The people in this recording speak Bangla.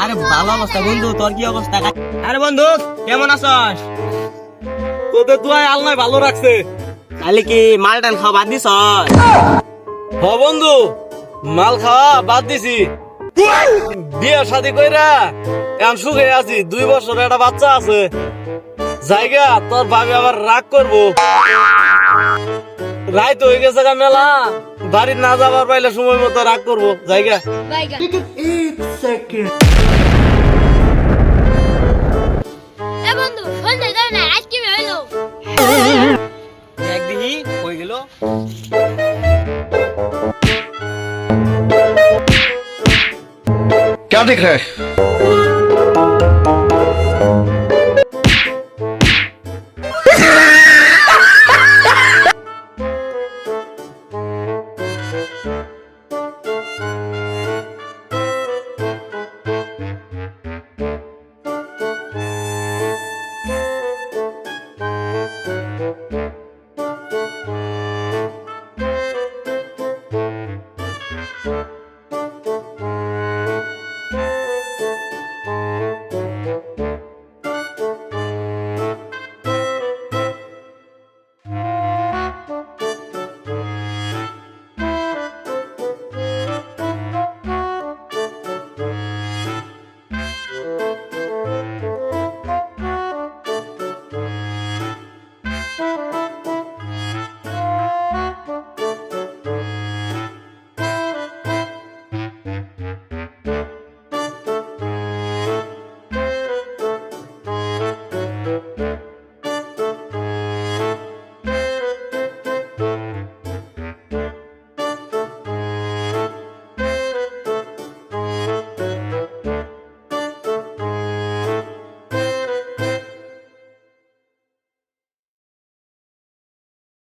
আরে ভালো অবস্থা বন্ধু তোর কি অবস্থা? আরে বন্ধু কেমন আছস? তোদের দুয়ায় আল্লাহ ভালো রাখছে। কালি কি মাল টাল খাওয়া বাদ দিছ হ বন্ধু মাল খাওয়া বাদ দিছি। বিয়ে শাদি কইরা এখন সুখে আছি দুই বছর একটা বাচ্চা আছে। জায়গা তোর ভাবি আবার রাগ করব। রাইত হয়ে গেছে গা মেলা বাড়ি না যাবার পাইলে সময় মতো রাগ করবো জায়গা Baiga. এ বন্ধু সন্ধ্যে দাও না আজকে হইলো একদিনই হয়ে গেল क्या दिख रहा है